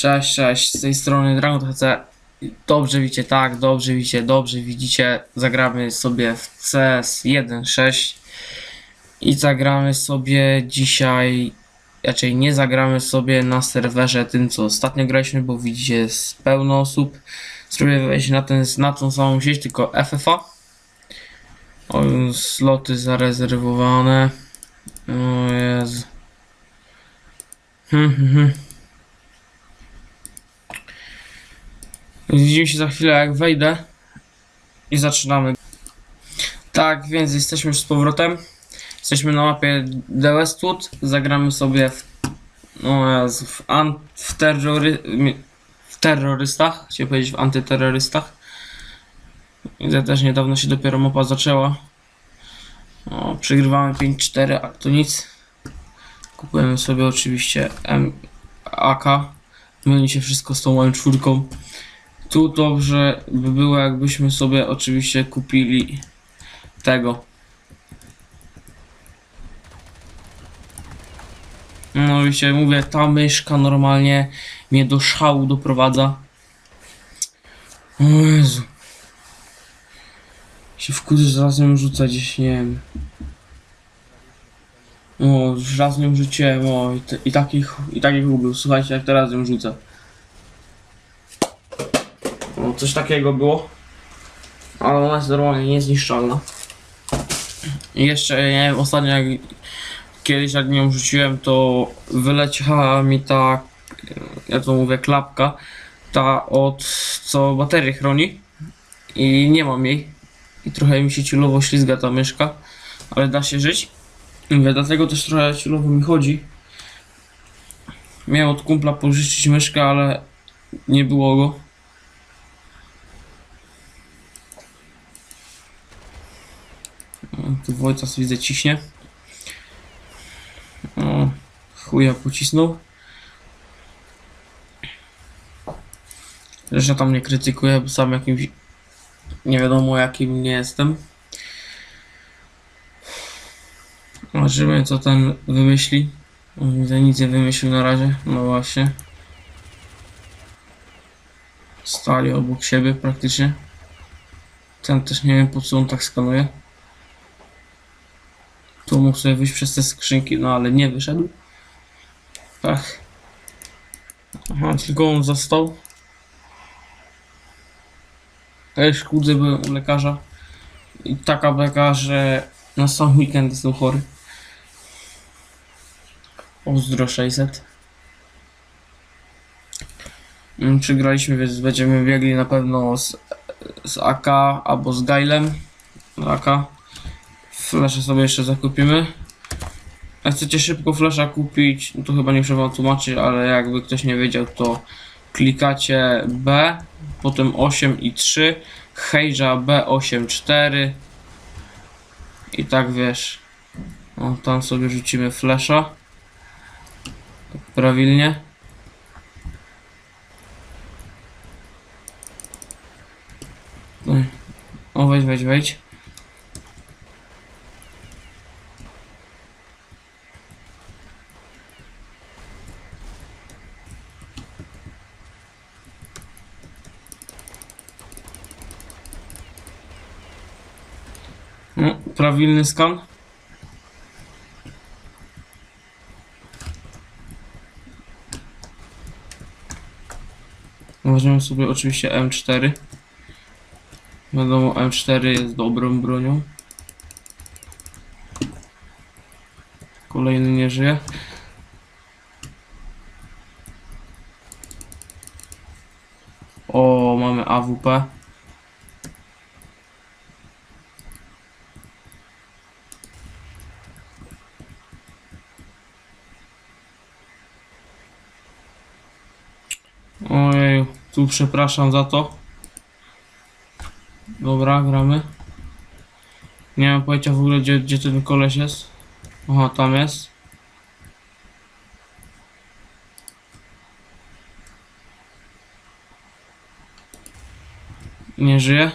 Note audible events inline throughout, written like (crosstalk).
Cześć, cześć, z tej strony Dragon HC. Dobrze widzicie, tak, dobrze widzicie, dobrze widzicie. Zagramy sobie w CS 1.6 i zagramy sobie dzisiaj, raczej nie zagramy sobie na serwerze tym, co ostatnio graliśmy, bo widzicie, jest pełno osób. Spróbuję wejść na, ten, na tą samą sieć, tylko FFA. O, sloty zarezerwowane. O Jezu. Hmm, hmm, hmm. Widzimy się za chwilę jak wejdę i zaczynamy. Tak, więc jesteśmy już z powrotem. Jesteśmy na mapie The Westwood. Zagramy sobie w, no w, w, terrory, w terrorystach. Chciałem powiedzieć w antyterrorystach. Widzę też niedawno się dopiero mapa zaczęła. O, przegrywamy 5-4, a to nic. Kupujemy sobie oczywiście M AK. Myli się wszystko z tą moją czwórką. Tu dobrze by było, jakbyśmy sobie oczywiście kupili tego. No i się mówię, ta myszka normalnie mnie do szału doprowadza. O Jezu. Się wkurzy, że raz nią rzucę gdzieś, nie wiem. O, już raz nią rzuciłem, o, i, te, i takich, i takich ubył. Słuchajcie, jak teraz ją rzucę. No, coś takiego było. Ale ona jest normalnie niezniszczalna. I jeszcze, nie wiem, ostatnio jak kiedyś jak nią rzuciłem, to wyleciała mi ta, ja to mówię, klapka, ta od co baterię chroni. I nie mam jej. I trochę mi się ciulowo ślizga ta myszka, ale da się żyć. Mówię, dlatego też trochę ciulowo mi chodzi. Miałem od kumpla pożyczyć myszkę, ale nie było go. Tu Wojtas widzę ciśnie. O, chuja pocisnął. Zresztą tam nie krytykuję, bo sam jakimś nie wiadomo jakim nie jestem. Zobaczymy co ten wymyśli. Widzę nic nie wymyślił na razie. No właśnie. Stali obok siebie praktycznie. Ten też nie wiem po co on tak skanuje. Tu mógł sobie wyjść przez te skrzynki, no ale nie wyszedł. Tak. Aha, tylko on został. Też kłódzę byłem u lekarza. I taka beka, że na sam weekend jestem chory. Ozdro 600. Mm, Przegraliśmy, więc będziemy biegli na pewno z, z AK albo z Gailem. AK. Flesze sobie jeszcze zakupimy. Jak chcecie szybko flesza kupić, no to chyba nie wam tłumaczyć, ale jakby ktoś nie wiedział, to klikacie B, potem 8 i 3, Hejża B8 4 i tak wiesz. O, tam sobie rzucimy flesza. Tak prawilnie. O, wejdź, wejdź, wejdź. No, prawilny skan. Weźmiemy sobie oczywiście M4. Wiadomo, M4 jest dobrą bronią. Kolejny nie żyje. O, mamy AWP. Ojej, tu przepraszam za to. Dobra, gramy. Nie mam pojęcia w ogóle gdzie, gdzie ten koleś jest. Aha, tam jest. Nie żyje.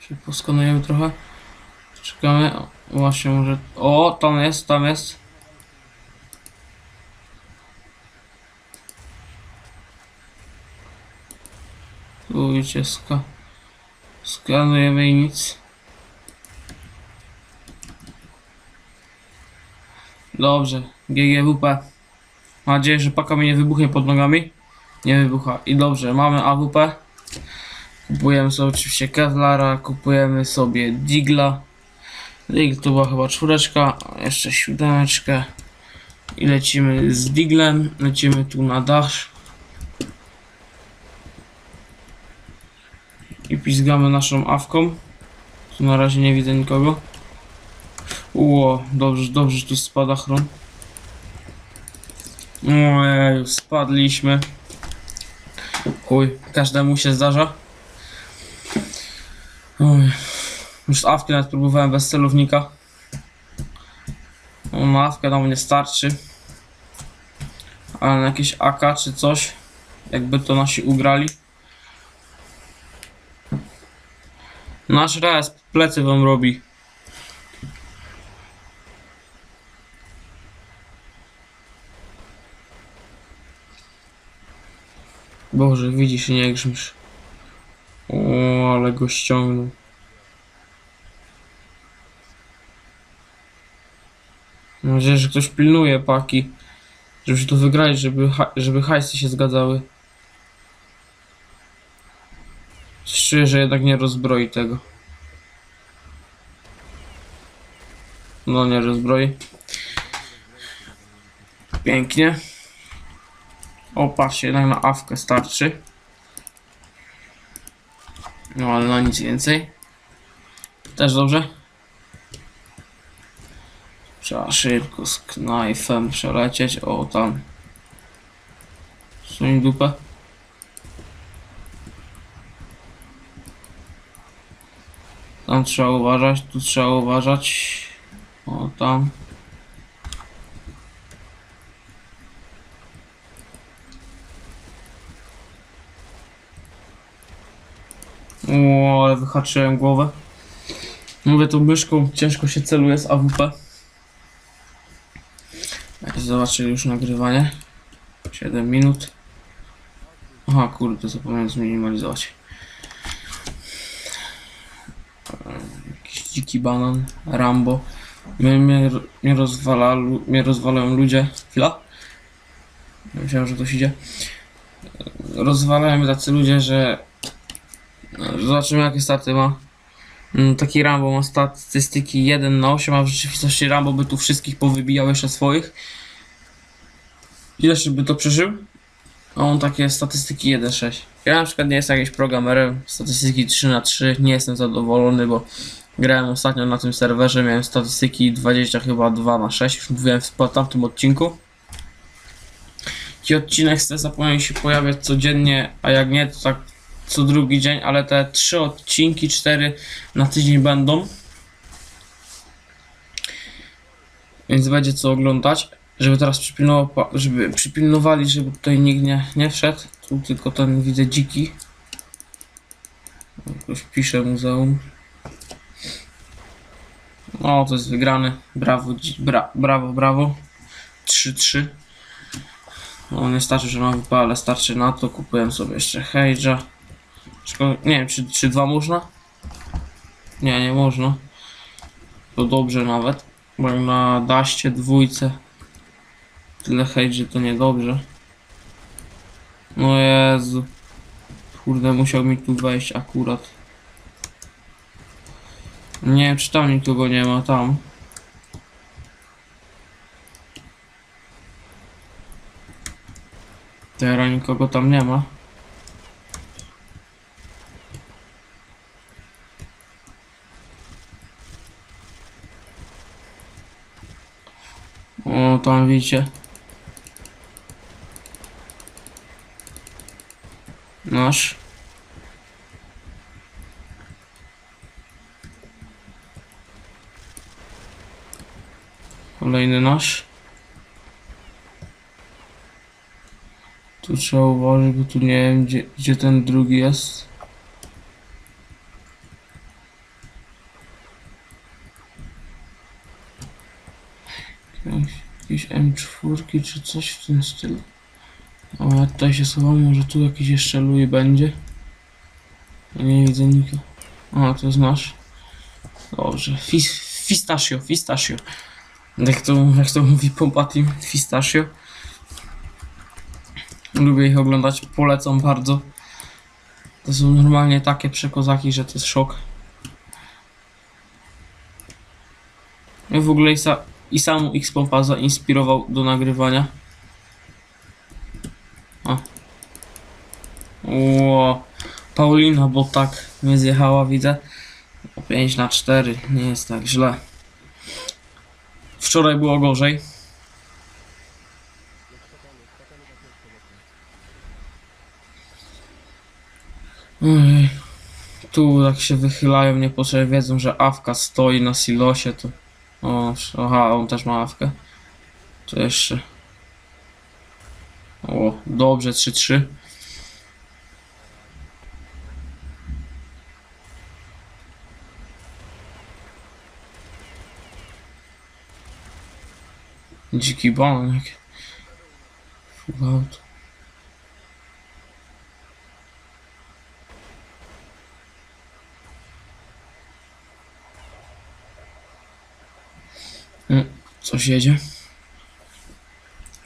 Czy poskanujemy trochę? Czekamy. O, właśnie może... O, tam jest, tam jest. Tu widzicie, ska... Skanujemy i nic. Dobrze, GGWP. Mam nadzieję, że paka mi nie wybuchnie pod nogami. Nie wybucha. I dobrze, mamy AWP. Kupujemy sobie oczywiście Kevlara, kupujemy sobie Digla. Digl to była chyba czwóreczka, jeszcze siódemeczkę. I lecimy z Diglem, lecimy tu na dach. I pizgamy naszą awką. Tu na razie nie widzę nikogo. Ło, dobrze, dobrze, tu spada chron. Ojej, spadliśmy. Chuj, każdemu się zdarza. Już awkę nawet próbowałem bez celownika. No, awkę nam nie starczy. Ale na jakieś AK czy coś, jakby to nasi ugrali. Nasz res plecy wam robi. Boże, widzisz, nie grzmisz. O, ale go ściągnął. Mam nadzieję, że ktoś pilnuje paki. Żeby się tu wygrać, żeby, żeby hajsy się zgadzały. Czuję, że jednak nie rozbroi tego. No nie rozbroi. Pięknie. O, patrzcie, jednak na awkę starczy. No, ale na nic więcej. Też dobrze. Trzeba szybko z knajfem przelecieć. O, tam. Suń dupę. Tam trzeba uważać, tu trzeba uważać. O, tam. O, ale wyhaczyłem głowę. Mówię tą myszką, ciężko się celuje z AWP. Zobaczyli już nagrywanie. 7 minut. Aha, kurde, zapomniałem zminimalizować. Jakiś dziki banan, Rambo. Mnie, mnie, mnie, rozwala, mnie rozwalają ludzie. Chwila. Myślałem, że ktoś idzie. Rozwalają mnie tacy ludzie, że... Zobaczymy jakie staty ma. Mm, Taki Rambo ma statystyki 1 na 8, a w rzeczywistości Rambo by tu wszystkich powybijał jeszcze swoich. Ile by to przeżył? A on takie statystyki 1-6. Ja na przykład nie jestem jakimś programerem, statystyki 3 na 3 nie jestem zadowolony, bo grałem ostatnio na tym serwerze, miałem statystyki 20 chyba 2 na 6, już mówiłem w tamtym odcinku. Ci odcinek z TESA powinien się pojawiać codziennie, a jak nie, to tak co drugi dzień, ale te trzy odcinki, cztery na tydzień będą. Więc będzie co oglądać. Żeby teraz przypilnował, żeby przypilnowali, żeby tutaj nikt nie, nie wszedł. Tu tylko ten widzę dziki. Ktoś pisze muzeum. O, to jest wygrany. Brawo, bra, brawo, brawo. 3-3. No nie starczy, że WP, ale starczy na to. Kupiłem sobie jeszcze Hejdża. Nie wiem, czy, czy dwa można? Nie, nie można. To dobrze nawet. Bo na daście dwójce tyle Hejdży to niedobrze. No Jezu. Kurde, musiał mi tu wejść akurat. Nie wiem, czy tam nikogo nie ma, tam. Teraz nikogo tam nie ma. tam widzicie. Nasz. Kolejny nasz. Tu trzeba uważać, bo tu nie wiem gdzie, gdzie ten drugi jest. Jakieś M4 czy coś w tym stylu. O, ja tutaj się schowam, może tu jakiś jeszcze Louis będzie. Nie widzę nikogo. O, to jest nasz. Dobrze, Fis, Fistachio, Fistachio. Jak to, jak to mówi Pompa Team, Fistachio. Lubię ich oglądać, polecam bardzo. To są normalnie takie przekozaki, że to jest szok. Ja w ogóle i, sa, i sam X-Pompa zainspirował do nagrywania. Ło. Paulina, bo tak mnie zjechała, widzę. 5 na 4, nie jest tak źle. Wczoraj było gorzej. Tu tak się wychylają niepotrzebnie, wiedzą, że Awka stoi na silosie, to... O, aha, on też ma Awkę. To jeszcze... O, dobrze, 3-3. Dziki out. Coś jedzie.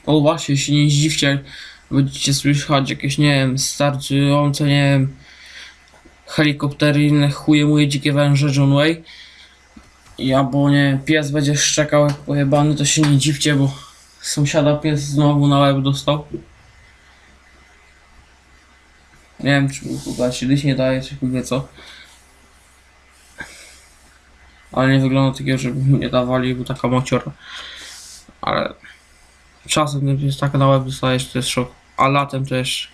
O właśnie, się nie zdziwcie, będziecie słyszeć jakieś, nie wiem, startujące, nie wiem, helikoptery, inne chuje moje dzikie węże John Way. I albo nie pies będzie szczekał jak pojebany, to się nie dziwcie, bo sąsiada pies znowu na łeb dostał. Nie wiem, czy mu chyba się nie daje, czy wie co. Ale nie wygląda takiego, żeby mu nie dawali, bo taka maciora. Ale czasem jest tak na łeb dostajesz, to jest szok. A latem jeszcze.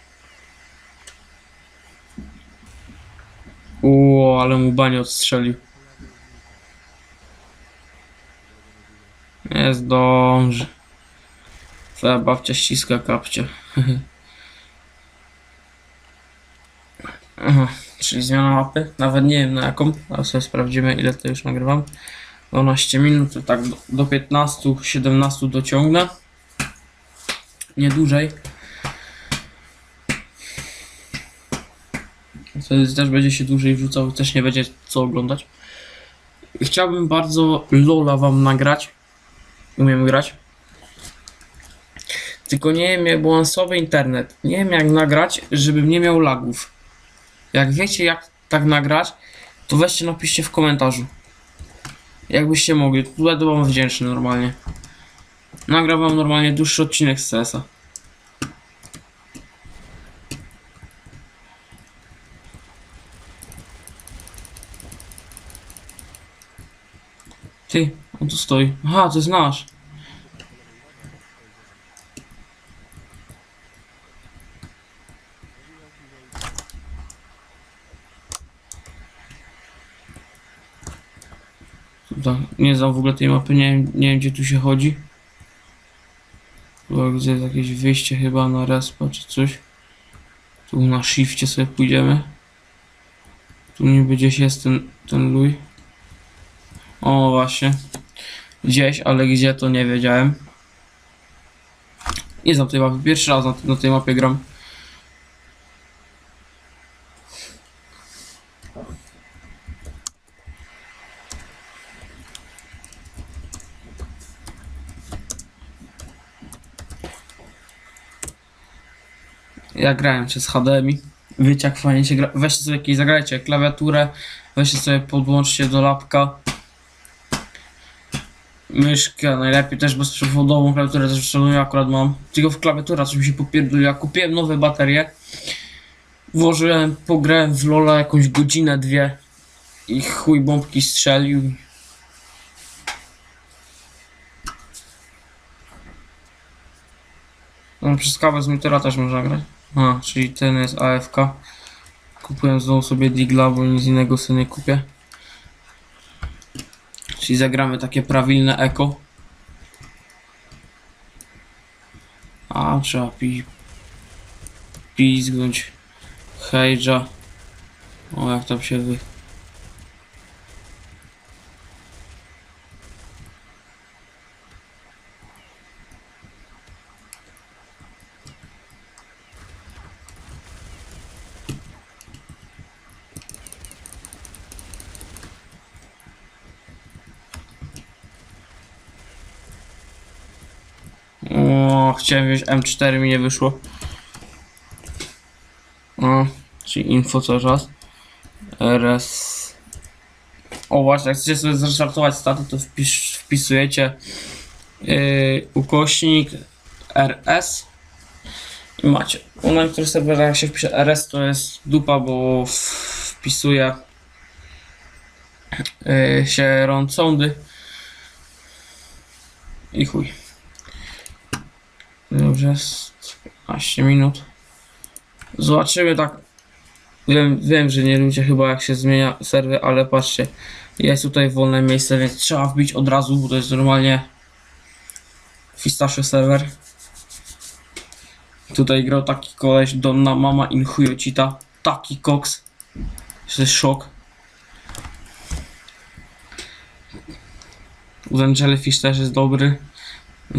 Uuu, ale mu banie odstrzelił. Jest dobrze. Twoja babcia ściska kapcie. (laughs) Aha, czyli zmiana mapy. Nawet nie wiem na jaką, ale sobie sprawdzimy ile to już nagrywam. 12 minut, tak do, do 15-17 dociągnę. Nie dłużej. Wtedy też będzie się dłużej wrzucał, też nie będzie co oglądać. Chciałbym bardzo Lola wam nagrać. Umiem grać. Tylko nie wiem jak balansowy internet. Nie wiem jak nagrać, żebym nie miał lagów. Jak wiecie jak tak nagrać, to weźcie napiszcie w komentarzu. Jakbyście mogli, tu będę wam wdzięczny normalnie. Nagram wam normalnie dłuższy odcinek z CS-a. Ty, on tu stoi. Aha, to jest nasz. Tutaj, nie znam w ogóle tej mapy, nie wiem, nie wiem gdzie tu się chodzi. Tu gdzie jest jakieś wyjście chyba na respa czy coś. Tu na shifcie sobie pójdziemy. Tu niby gdzieś jest ten, ten luj. O właśnie. Gdzieś, ale gdzie to nie wiedziałem. Nie znam tej mapy. Pierwszy raz na, na tej mapie gram. Ja grałem przez HDMI. Wiecie jak fajnie się gra. Weźcie sobie jakieś, zagrajcie klawiaturę, weźcie sobie podłączcie do lapka. Myszkę najlepiej też bezprzewodową klawiaturę też szanuję, akurat mam. Tylko w klawiatura coś mi się popierdoliła. Kupiłem nowe baterie. Włożyłem, pograłem w Lola jakąś godzinę, dwie. I chuj bombki strzelił. No, przez kawę z Mitera też można grać. A, czyli ten jest AFK. Kupuję znowu sobie Digla, bo nic innego sobie nie kupię. Czyli zagramy takie prawilne eko. A, trzeba pi... pizgnąć Hejdża. O, jak tam się wy... Chciałem wziąć M4, mi nie wyszło. No, czyli info cały czas. RS. O właśnie, jak chcecie sobie zrestartować staty, to wpisz, wpisujecie yy, ukośnik RS i macie. U na niektórych serwerach jak się wpisze RS to jest dupa, bo wpisuje yy, się rąd sondy i chuj. Jest 15 minut. Zobaczymy tak. Wiem, wiem, że nie ludzie chyba jak się zmienia serwer, ale patrzcie. Jest tutaj wolne miejsce, więc trzeba wbić od razu, bo to jest normalnie Fistaszio serwer. Tutaj grał taki koleś Donna Mama in Chujocita. Taki koks. To jest szok. Ten Jellyfish też jest dobry.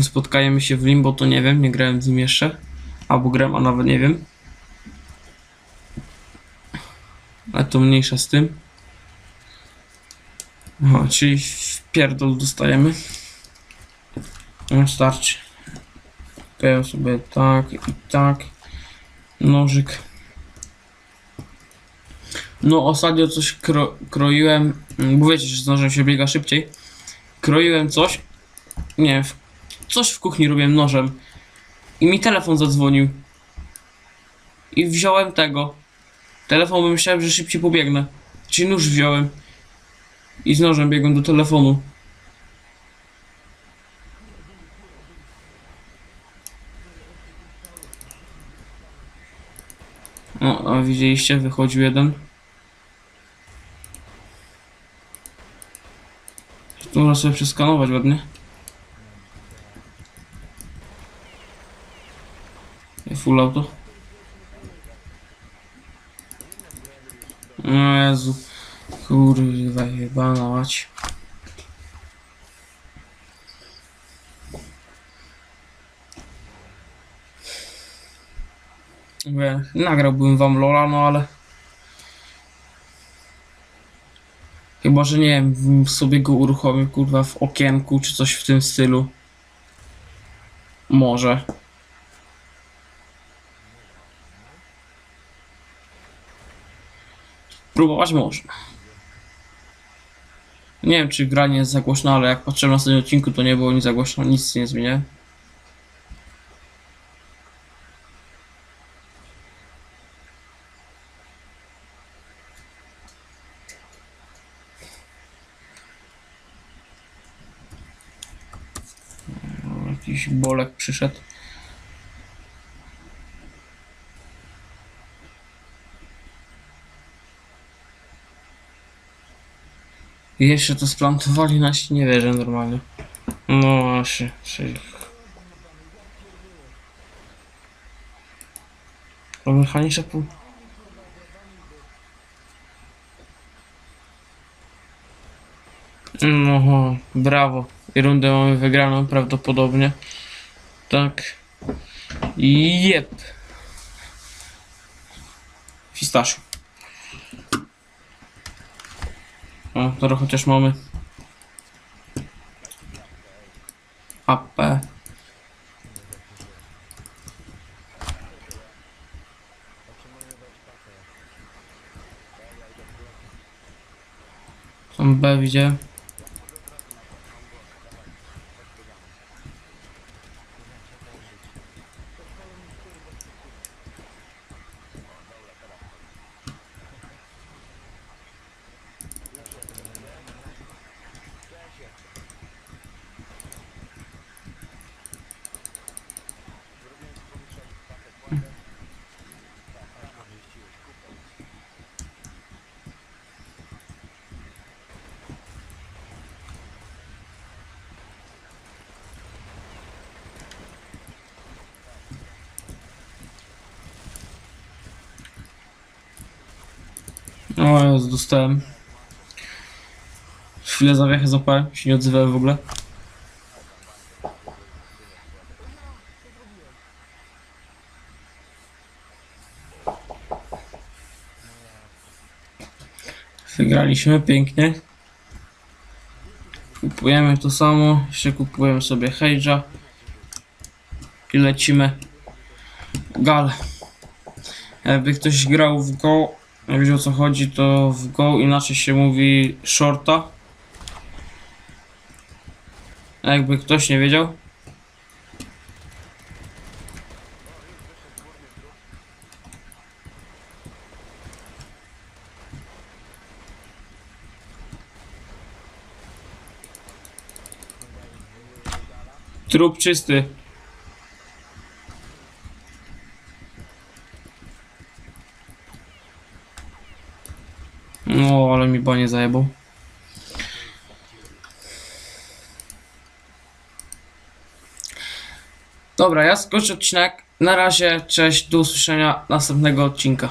Spotkajemy się w Limbo, to nie wiem, nie grałem z nim jeszcze. Albo grałem, a nawet nie wiem. Ale to mniejsza z tym. Aha, czyli pierdol dostajemy. No starczy. Kleję sobie tak i tak. Nożyk. No ostatnio coś kro kroiłem, bo wiecie, że z nożem się biega szybciej. Kroiłem coś, nie w- coś w kuchni robiłem nożem i mi telefon zadzwonił. I wziąłem tego. Telefon, bo myślałem, że szybciej pobiegnę. Czyli nóż wziąłem. I z nożem biegłem do telefonu. No, a widzieliście, wychodził jeden. Można sobie przeskanować ładnie. I Full auto. O Jezu. Kurwa jebana mać. Nagrałbym wam Lola, no ale... Chyba, że nie wiem, sobie go uruchomił kurwa w okienku czy coś w tym stylu. Może. Próbować można. Nie wiem, czy gra nie jest za głośna, ale jak patrzyłem na ostatnim odcinku, to nie było nic za głośno, nic nie zmienia. Jakiś bolek przyszedł. Jeszcze to splantowali nasi, nie wierzę normalnie. No właśnie, czyli... O mechaniczne pół... No, brawo. I rundę mamy wygraną prawdopodobnie. Tak. Jep. Fistaszku. O, teraz chociaż mamy. AP. Tam B widziałem. O Jezu, dostałem. Chwilę zawiechę złapałem, się nie odzywałem w ogóle. Wygraliśmy pięknie. Kupujemy to samo. Jeszcze kupujemy sobie Hejdża. i lecimy. Gal. Jakby ktoś grał w Go, nie wiedział o co chodzi, to w Go inaczej się mówi shorta. Jakby ktoś nie wiedział. Trup czysty. No, ale mi banie zajebał. Dobra, ja skończę odcinek. Na razie, cześć, do usłyszenia następnego odcinka.